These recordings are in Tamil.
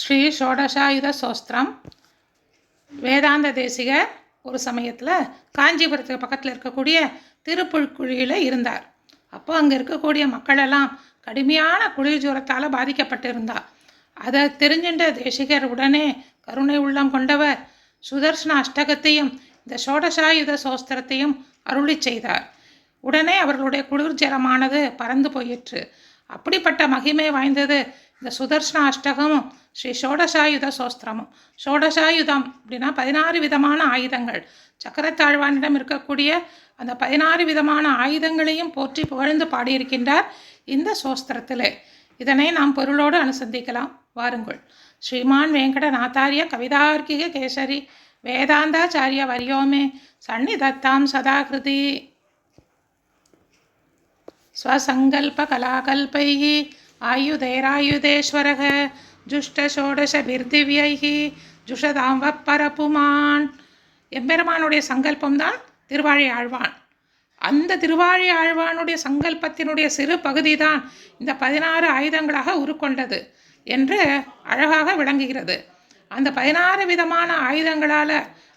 ஸ்ரீ ஷோடசாயுத சோஸ்திரம். வேதாந்த தேசிகர் ஒரு சமயத்தில் காஞ்சிபுரத்துக்கு பக்கத்தில் இருக்கக்கூடிய திருப்புழ்குழியில் இருந்தார். அப்போ அங்கே இருக்கக்கூடிய மக்களெல்லாம் கடுமையான குளிர் ஜுரத்தால் பாதிக்கப்பட்டிருந்தா. அதை தெரிஞ்சின்ற தேசிகர் உடனே கருணை உள்ளம் கொண்டவர் சுதர்சன அஷ்டகத்தையும் இந்த ஷோடசாயுத சோஸ்திரத்தையும் அருளி செய்தார். உடனே அவர்களுடைய குளிர்ஜலமானது பறந்து போயிற்று. அப்படிப்பட்ட மகிமை வாய்ந்தது. இந்த சுதர்ஷன அஷ்டகமும் ஸ்ரீ ஷோடசாயுத சோஸ்திரமும் ஷோடசாயுதம் அப்படின்னா பதினாறு விதமான ஆயுதங்கள். சக்கரத்தாழ்வானிடம் இருக்கக்கூடிய அந்த பதினாறு விதமான ஆயுதங்களையும் போற்றி புகழ்ந்து பாடியிருக்கின்றார் இந்த சோஸ்திரத்திலே. இதனை நாம் பொருளோடு அனுசந்திக்கலாம். வாருங்கள். ஸ்ரீமான் வெங்கடநாத்தாரிய கவிதார்க்கிக கேசரி வேதாந்தாச்சாரிய வரியோமே சன்னிதத்தாம் சதாகிருதி. स्वसङ्कल्पकलाकल्पैः आयुधैरायुधेश्वरः ஜுஷ்டஷோடசபிர்திவ்யைः ஜுஷதாம் வப்பரப்புமான் எம்பெருமானுடைய சங்கல்பம்தான் திருவாழி ஆழ்வான் அந்த திருவாழி ஆழ்வானுடைய சங்கல்பத்தினுடைய சிறு பகுதி தான் இந்த பதினாறு ஆயுதங்களாக உருக்கொண்டது என்று அழகாக விளங்குகிறது அந்த பதினாறு விதமான ஆயுதங்களால்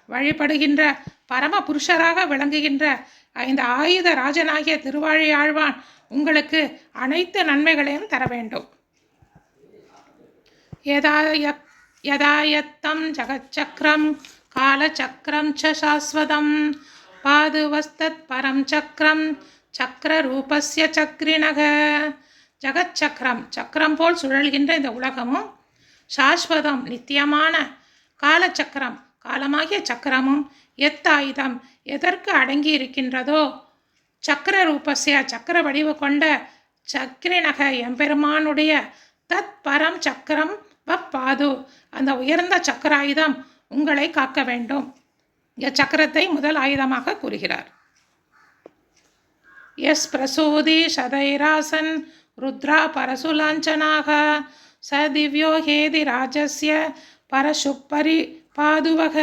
வழிபடுகின்ற பரம புருஷராக விளங்குகின்ற இந்த ஆயுத ராஜனாகிய திருவாழியாழ்வான் உங்களுக்கு அனைத்து நன்மைகளையும் தர வேண்டும். யதாயத்தம் ஜகச்சக்கரம் காலச்சக்கரம் ச சாஸ்வதம் பாதுவஸ்தத் பரம் சக்கரம் சக்கரரூபஸ்ய சக்ரினக ஜகச்சக்கரம் சக்கரம் போல் சுழல்கின்ற இந்த உலகமும் சாஸ்வதம் நித்தியமான காலச்சக்கரம் காலமாகிய சக்கரமும் எத்தாயுதம் எதற்கு அடங்கி இருக்கின்றதோ சக்கர ரூபஸ்ய சக்கர வடிவு கொண்ட சக்கிரிநக எம்பெருமானுடைய தத் பரம் சக்கரம் வப்பாது. அந்த உயர்ந்த சக்கர ஆயுதம் உங்களை காக்க வேண்டும். சக்கரத்தை முதல் ஆயுதமாக கூறுகிறார். எஸ் பிரசூதி சதைராசன் ருத்ரா பரசுலாஞ்சனாக ச திவ்யோ ஹேதி ராஜஸ்ய பரசுப்பரி பாதுவக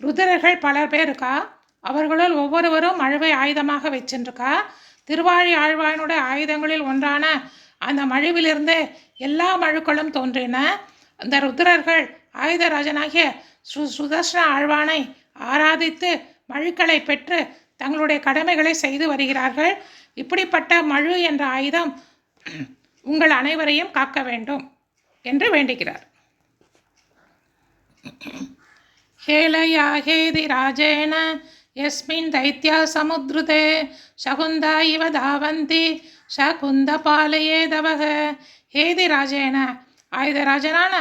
ருதிரர்கள் பலர் பேர் இருக்கா அவர்களுள் ஒவ்வொருவரும் மழுவை ஆயுதமாக வச்சுருக்கா திருவாழி ஆழ்வானுடைய ஆயுதங்களில் ஒன்றான அந்த மழுவிலிருந்து எல்லா மழுக்களும் தோன்றின. அந்த ருத்ரர்கள் ஆயுதராஜனாகிய சு சுதர்ஷன ஆழ்வானை ஆராதித்து மழுக்களை பெற்று தங்களுடைய கடமைகளை செய்து வருகிறார்கள். இப்படிப்பட்ட மழு என்ற ஆயுதம் உங்கள் அனைவரையும் காக்க வேண்டும் என்று வேண்டுகிறார். हेलया हेदिराजेन यस्मिन् दैत्या समुद्रुते शकुन्दा इव धावन्ति शकुन्दपालयेदवः ஹேதிராஜேன ஆயுதராஜனான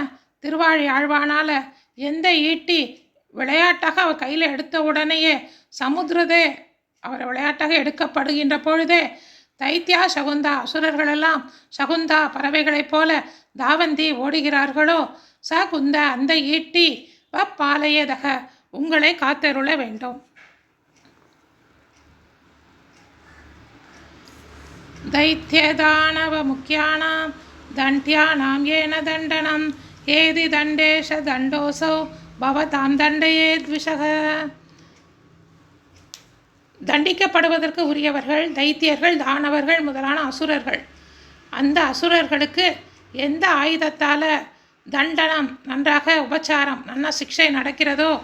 திருவாழி ஆழ்வானால் எந்த ஈட்டி விளையாட்டாக அவர் கையில் எடுத்த உடனேயே சமுத்திரதே அவர் விளையாட்டாக எடுக்கப்படுகின்ற பொழுதே தைத்தியா சகுந்தா அசுரர்களெல்லாம் சகுந்தா பறவைகளைப் போல தாவந்தி ஓடுகிறார்களோ ச குந்த அந்த ஈட்டி வப்பாலையதக உங்களை காத்தருள வேண்டும் दैत्यदानव मुख्यानां दण्ड्यानां येन दण्डनं ஏதி தண்டேஷ தண்டோசௌ பவதாம் தண்டையே த்விஷக தண்டிக்கப்படுவதற்கு உரியவர்கள் தைத்தியர்கள் தானவர்கள் முதலான அசுரர்கள் அந்த அசுரர்களுக்கு எந்த ஆயுதத்தால் தண்டனம் நன்றாக உபச்சாரம் நல்ல சிக்ஷை நடக்கிறதோ?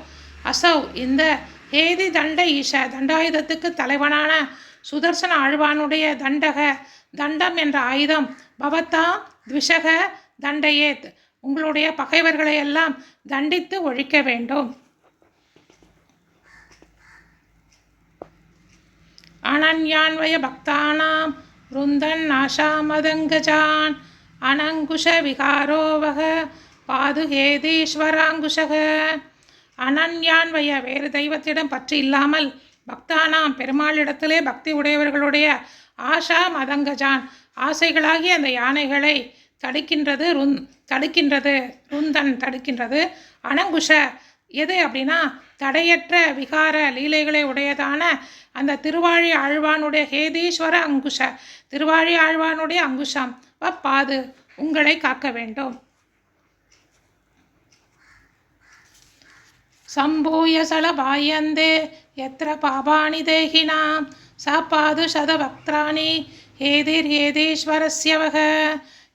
அசௌ இந்த ஏதி தண்ட ஈஷ தண்டாயுதத்துக்கு தலைவனான சுதர்சன ஆழ்வானுடைய தண்டக தண்டம் என்ற ஆயுதம் பவத்தா த்விஷக தண்டையேத். உங்களுடைய பகைவர்களை எல்லாம் தண்டித்து ஒழிக்க வேண்டும். அனன்யான்வய பக்தானாம் ருந்தன் ஆஷாமதங்கஜான். அனங்குஷ விகாரோவக பாதுகேதீஸ்வராங்குஷக. அனன்யான்வய வேறு தெய்வத்திடம் பற்றி இல்லாமல் பக்தானாம் பெருமாளிடத்திலே பக்தி உடையவர்களுடைய ஆஷா மதங்கஜான் ஆசைகளாகிய அந்த யானைகளை தடுக்கின்றது ருந் தடுக்கின்றது ருந்தன் தடுக்கின்றது. அனங்குஷ எது அப்படின்னா தடையற்ற விகார லீலைகளை உடையதான அந்த திருவாழி ஆழ்வானுடைய ஹேதீஸ்வர அங்குஷ திருவாழி ஆழ்வானுடைய அங்குஷம். பாது உங்களை காக்க வேண்டும். சம்பூய சலபாயந்தே எத்திர பாபாணி தேகினாம் ச பாது சதபக்திராணி ஏதிர் ஏதீஸ்வரஸ்யவக.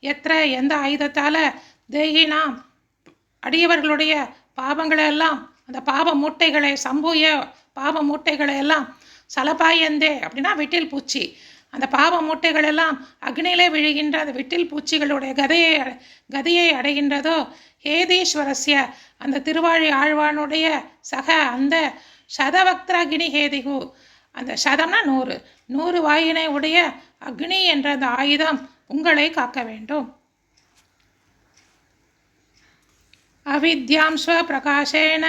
எத்திர எந்த ஆயுதத்தால் தேகினாம் அடியவர்களுடைய பாவங்களெல்லாம் அந்த பாவ மூட்டைகளை சம்பூய பாவ மூட்டைகளை எல்லாம் சலபாயந்தே அப்படின்னா விட்டில் பூச்சி. அந்த பாவ மூட்டைகளெல்லாம் அக்னியிலே விழுகின்ற அந்த விட்டில் பூச்சிகளுடைய கதையை கதையை அடைகின்றதோ? ஹேதீஸ்வரஸ்ய அந்த திருவாழி ஆழ்வானுடைய சக அந்த சதவக்திராகினி ஹேதிகு அந்த சதம்னா நூறு. நூறு வாயினை உடைய அக்னி என்ற அந்த ஆயுதம் உங்களை காக்க வேண்டும். அவித்யாம் ஸ்வபிரகாசேன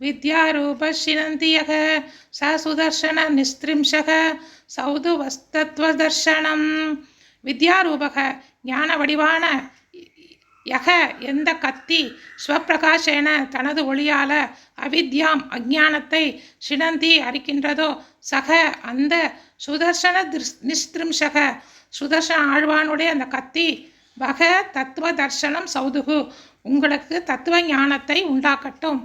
विद्यारूपशिनन्ति यः स सुदर्शननिस्त्रिंशः சௌதுவஸ்தத்வதர்ஷனம் வித்யாரூபக ஞான வடிவான யக எந்த கத்தி ஸ்வப்பிரகாசேன தனது ஒளியால அவித்யாம் அஜானத்தை சினந்தி அரிக்கின்றதோ சக அந்த சுதர்சன திஸ்- நிஸ்திரிம்சக சுதர்சன ஆழ்வானுடைய அந்த கத்தி வக தத்துவ தர்சனம் சௌதுகு உங்களுக்கு தத்துவ ஞானத்தை உண்டாக்கட்டும்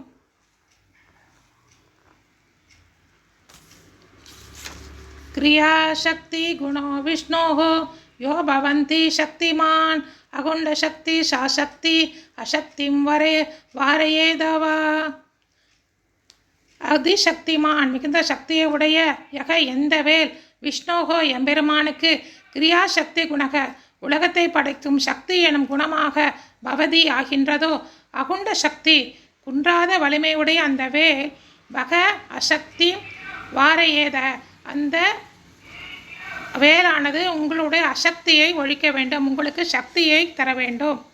क्रियाशक्ति गुणो विष्णोः यो भवन्ति शक्तिमान् अगुण्डशक्ति साशक्ति अशक्तिं वरे वारयेदव அதிசக்திமான் மிகுந்த சக்தியை உடைய யக எந்த வேல் விஷ்ணோகோ எம்பெருமானுக்கு கிரியாசக்தி குணக உலகத்தை படைக்கும் சக்தி எனும் குணமாக பவதி ஆகின்றதோ அகுண்ட சக்தி குன்றாத வலிமையுடைய அந்த வேல் வக அசக்தி வாரையேத அந்த வேலானது உங்களுடைய அசக்தியை ஒழிக்க வேண்டும். உங்களுக்கு சக்தியை தர வேண்டும்.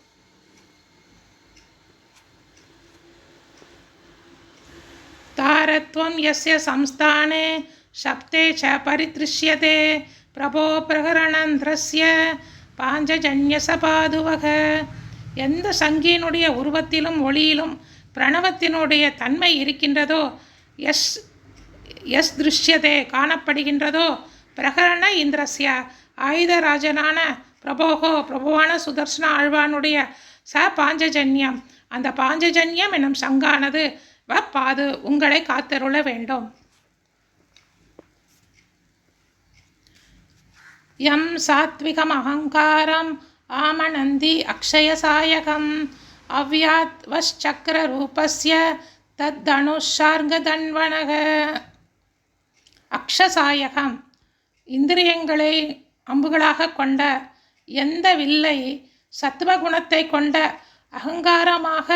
தாரத்வம் எஸ்ய சம்ஸ்தானே சப்தே ச பரிதிருஷ்யதே பிரபோ பிரகரணந்திரஸ்ய பாஞ்சஜன்யச பாதுவக எந்த சங்கியினுடைய உருவத்திலும் ஒளியிலும் பிரணவத்தினுடைய தன்மை இருக்கின்றதோ எஸ் எஸ் திருஷ்யதே காணப்படுகின்றதோ? பிரகரண இந்திரஸ்ய ஆயுதராஜனான பிரபோகோ பிரபுவான சுதர்சன ஆழ்வானுடைய ச பாஞ்சஜன்யம். அந்த பாஞ்சஜன்யம் என்னும் சங்கானது வப்பாது உங்களை காத்தருள வேண்டும். எம் சாத்விகம் அகங்காரம் ஆமனந்தி அக்ஷயசாயகம். அவ்யாத் வஷ்சக்கர ரூபஸ்ய தத்தனுஷார்கதன்வனக. அக்ஷசாயகம். இந்திரியங்களை அம்புகளாக கொண்ட எந்த வில்லை சத்துவகுணத்தை கொண்ட அகங்காரமாக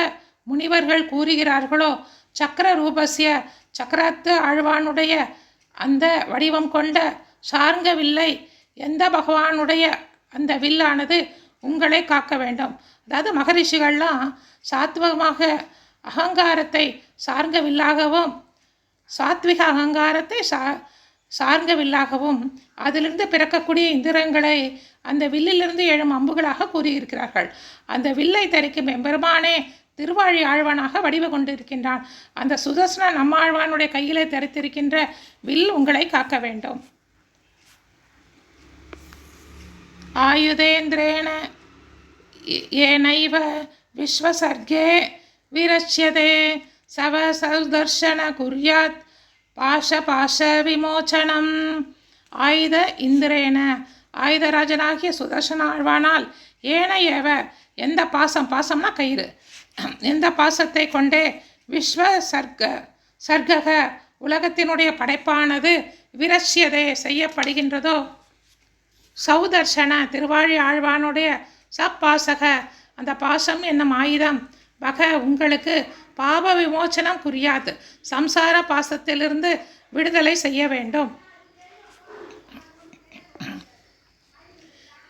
முனிவர்கள் கூறுகிறார்களோ சக்கர ரூபசிய சக்கரத்து ஆழ்வானுடைய அந்த வடிவம் கொண்ட சார்ங்க வில்லை எந்த பகவானுடைய அந்த வில்லானது உங்களை காக்க வேண்டும்? அதாவது மகரிஷிகள்லாம் சாத்வகமாக அகங்காரத்தை சார்ந்த வில்லாகவும் சாத்விக அகங்காரத்தை சா சார்ந்த வில்லாகவும் அதிலிருந்து பிறக்கக்கூடிய இந்திரங்களை அந்த வில்லிலிருந்து எழும் அம்புகளாக கூறியிருக்கிறார்கள். அந்த வில்லை தரிக்கும் எம்பெருமானே திருவாழி ஆழ்வானாக வடிவு கொண்டிருக்கின்றான் அந்த சுதர்சன நம்மாழ்வானுடைய கையிலே தரித்திருக்கின்ற வில் உங்களை காக்க வேண்டும். ஆயுதேந்திரேண ஏனைவ விஸ்வசர்கே விரட்சியதே சவ சௌதர்ஷன குர்யாத் பாஷ பாஷ விமோச்சனம். ஆயுத இந்திரேன ஆயுதராஜனாகிய சுதர்சன ஆழ்வானால் ஏன ஏவ எந்த பாசம் பாசம்னா கயிறு. எந்த பாசத்தை கொண்டே விஸ்வ சர்க்க சர்க்கக உலகத்தினுடைய படைப்பானது விரட்சியதே செய்யப்படுகின்றதோ? சௌதர்ஷன திருவாழி ஆழ்வானுடைய சப்பாசக அந்த பாசம் என்னும் ஆயுதம் வக உங்களுக்கு பாப விமோச்சனம் புரியாது. சம்சார பாசத்திலிருந்து விடுதலை செய்ய வேண்டும்.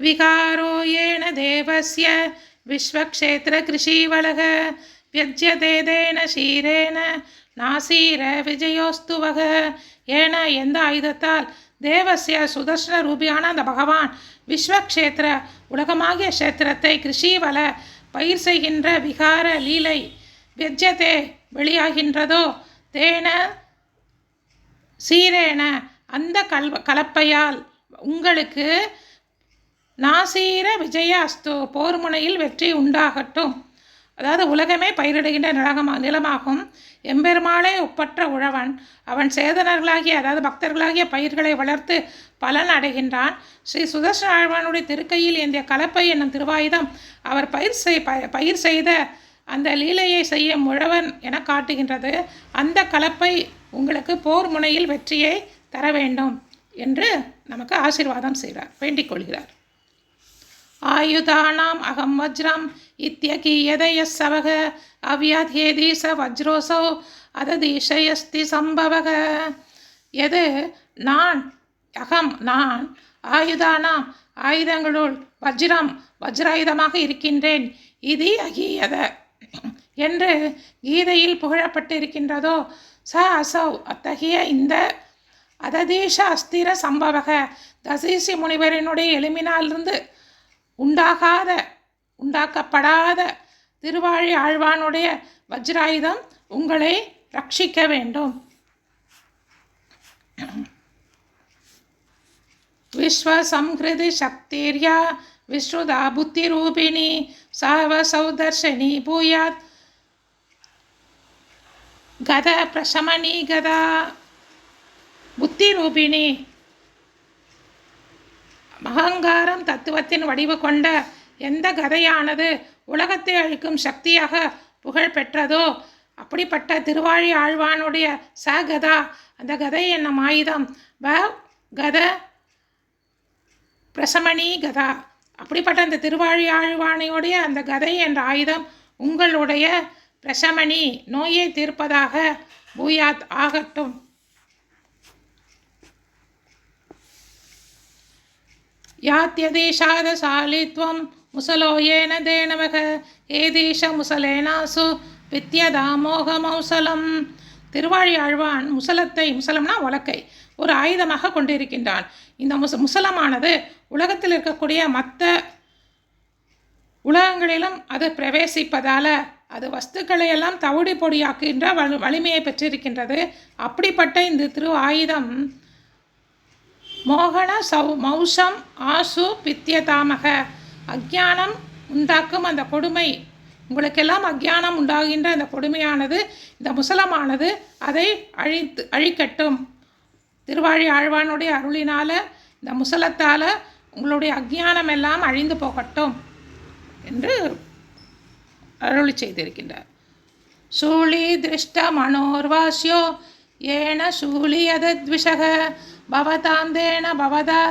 விகாரோ ஏன தேவசிய விஸ்வக்ஷேத்திர கிருஷீவலக வியஜ்யதேதேன சீரேன நாசீர விஜயோஸ்துவக ஏன எந்த ஆயுதத்தால் தேவசிய சுதர்ஷன ரூபியான அந்த பகவான் விஸ்வக்ஷேத்திர உலகமாகிய கஷேத்திரத்தை கிருஷிவல பயிர் செய்கின்ற விகார லீலை வெஜ்ஜதே வெளியாகின்றதோ தேன சீரேன அந்த கல் கலப்பையால் உங்களுக்கு நாசீர விஜய அஸ்து போர் முனையில் வெற்றி உண்டாகட்டும். அதாவது உலகமே பயிரிடுகின்ற நிலகமா நிலமாகும். எம்பெருமாளே ஒப்பற்ற உழவன். அவன் சேதனர்களாகிய அதாவது பக்தர்களாகிய பயிர்களை வளர்த்து பலன் அடைகின்றான். ஸ்ரீ சுதர்சன ஆழ்வானுடைய திருக்கையில் ஏந்திய கலப்பை என்னும் திருவாயுதம் அவர் பயிர் செய் பயிர் செய்த அந்த லீலையை செய்யும் முழவன் என காட்டுகின்றது. அந்த கலப்பை உங்களுக்கு போர் முனையில் வெற்றியை தர வேண்டும் என்று நமக்கு ஆசீர்வாதம் செய்கிறார் வேண்டிக் கொள்கிறார். ஆயுதானாம் அகம் வஜ்ரம் இத்தியகீயதய சவக அவ்யாத்யேதி ச வஜ்ரோசோ அததீஷயஸ்தி சம்பவக எது நான் அகம் நான் ஆயுதானாம் ஆயுதங்களுள் வஜ்ரம் வஜ்ராயுதமாக இருக்கின்றேன் இது அகீயத என்று கீதையில் புகழப்பட்டு இருக்கின்றதோ ச அசௌ அத்தகைய இந்த அததீஷ அஸ்திர சம்பவக தசீசி முனிவரினுடைய எலுமினாலிருந்து உண்டாகாத உண்டாக்கப்படாத திருவாழி ஆழ்வானுடைய வஜ்ராயுதம் உங்களை ரட்சிக்க வேண்டும். விஸ்வசம்ஹிருதி சக்திர்யா விஸ்ருதா புத்திரூபிணி சாவ சௌதர்ஷினி பூயாத். கத பிரசமணி கதா. புத்தி ரூபிணி. அகங்காரம் தத்துவத்தின் வடிவு கொண்ட எந்த கதையானது உலகத்தை அழிக்கும் சக்தியாக புகழ் பெற்றதோ? அப்படிப்பட்ட திருவாழி ஆழ்வானுடைய ச கதா அந்த கதை என்னும் ஆயுதம் வ கத பிரசமணி கதா. அப்படிப்பட்ட அந்த திருவாழி ஆழ்வானையுடைய அந்த கதை என்ற ஆயுதம் உங்களுடைய பிரசமணி நோயை தீர்ப்பதாக பூயாத் ஆகட்டும். யாத்யதீஷாதசாலித்வம் முசலோ ஏன தேனவக ஏதீஷ முசலேனாசு வித்யதாமோகமௌசலம் திருவாழி ஆழ்வான் முசலத்தை முசலம்னா உலக்கை ஒரு ஆயுதமாக கொண்டிருக்கின்றான். இந்த முச முசலமானது உலகத்தில் இருக்கக்கூடிய மற்ற உலகங்களிலும் அது பிரவேசிப்பதால் அது வஸ்துக்களை எல்லாம் தவிடு பொடியாக்குகின்ற வலு வலிமையை பெற்றிருக்கின்றது. அப்படிப்பட்ட இந்த திரு ஆயுதம் மோகன சௌ மௌசம் ஆசு பித்தியதாமக அக்ஞானம் உண்டாக்கும் அந்த கொடுமை. உங்களுக்கெல்லாம் அஜ்ஞானம் உண்டாகின்ற அந்த கொடுமையானது இந்த முசலமானது அதை அழித்து அழிக்கட்டும். திருவாழி ஆழ்வானுடைய அருளினால் இந்த முசலத்தால் உங்களுடைய அக்ஞானம் எல்லாம் அழிந்து போகட்டும் என்று அருளி செய்திருக்கின்றார். சூழி திருஷ்ட மனோர்வாசியோ ஏன சூழி அதத்விஷக பவதாந்தேன பவதா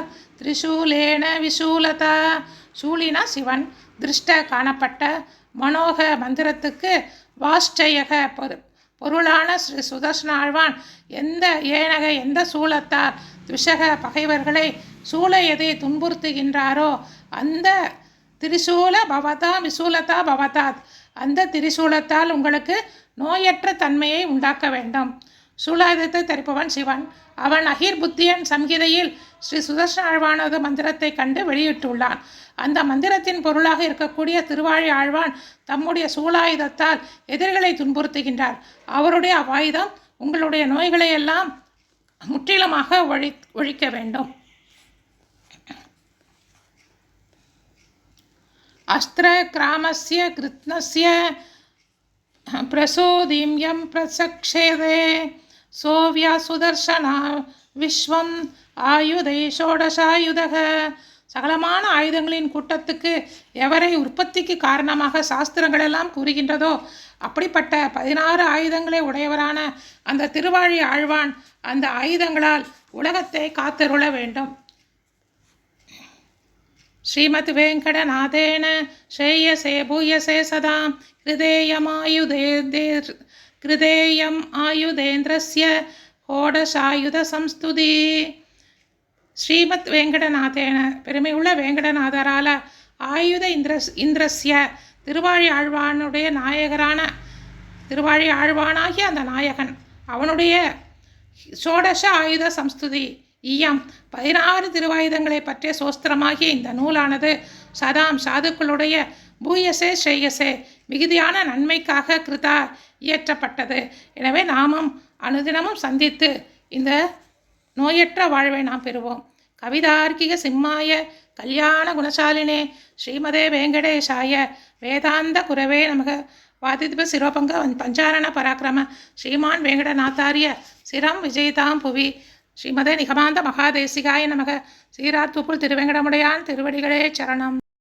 திரிசூலேன விசூலதா. சூழினா சிவன் திருஷ்ட காணப்பட்ட மனோக மந்திரத்துக்கு வாஷ்டயக பொரு பொருளான ஸ்ரீ சுதர்ஷன ஆழ்வான் எந்த ஏனக எந்த சூலத்தார் துஷக பகைவர்களை சூழ எதை துன்புறுத்துகின்றாரோ அந்த திரிசூல பவதா விசூலதா பவதாத். அந்த திரிசூலத்தால் உங்களுக்கு நோயற்ற தன்மையை உண்டாக்க வேண்டும். சூலாயுதத்தை தெரிப்பவன் சிவன். அவன் அகிர் புத்தியன் சம்ஹிதையில் ஸ்ரீ சுதர்ஷன் ஆழ்வானது மந்திரத்தை கண்டு வெளியிட்டுள்ளான். அந்த மந்திரத்தின் பொருளாக இருக்கக்கூடிய திருவாழி ஆழ்வான் தம்முடைய சூலாயுதத்தால் எதிரிகளை துன்புறுத்துகின்றார். அவருடைய அவாயுதம் உங்களுடைய நோய்களையெல்லாம் முற்றிலுமாக ஒழி ஒழிக்க வேண்டும். அஸ்திர கிராமஸ்ய கிருத்னஸ்ய பிரசோதீம்யம் பிரசக்ஷேதே. சோவியாசுதர்ஷனா விஸ்வம் ஆயுதை ஷோடசாயுதக. சகலமான ஆயுதங்களின் கூட்டத்துக்கு எவரை உற்பத்திக்கு காரணமாக சாஸ்திரங்கள் எல்லாம் கூறுகின்றதோ அப்படிப்பட்ட பதினாறு ஆயுதங்களை உடையவரான அந்த திருவாழி ஆழ்வான் அந்த ஆயுதங்களால் உலகத்தை காத்தருள வேண்டும். ஸ்ரீமத் வெங்கடநாதேன ஸ்ரேயசே பூயசே சதாம் ஹிருதேயமாயுதே தேர் हृदेयम् आयुधेन्द्रस्य கோடசாயுதசம்ஸ்துதி ஸ்ரீமத் வேங்கடநாதேன பெருமையுள்ள வேங்கடநாதரால ஆயுத இந்திரஸ் இந்திரஸ்ய திருவாழி ஆழ்வானுடைய நாயகரான திருவாழி ஆழ்வானாகிய அந்த நாயகன் அவனுடைய ஷோடச ஆயுத சம்ஸ்துதி ஈயம் பதினாறு திருவாயுதங்களை பற்றிய சோஸ்திரமாகிய இந்த நூலானது சதாம் சாதுக்களுடைய பூயசே ஸ்ரேயசே மிகுதியான நன்மைக்காக கிருதா இயற்றப்பட்டது. எனவே நாமும் அனுதினமும் சந்தித்து இந்த நோயற்ற வாழ்வை நாம் பெறுவோம். கவிதார்க்கிக சிம்மாய கல்யாண குணசாலினே ஸ்ரீமதே வெங்கடேஷாய வேதாந்த குரவே நமக. வாதித்ப சிரோபங்க பஞ்சாரண பராக்கிரம ஸ்ரீமான் வெங்கடநாத்தாரிய சிரம் விஜயிதாம் புவி. ஸ்ரீமதே நிகமாந்த மகாதேசிகாய நமக. சீராத்துப்புள் திருவேங்கடமுடையான் திருவடிகளே சரணம்.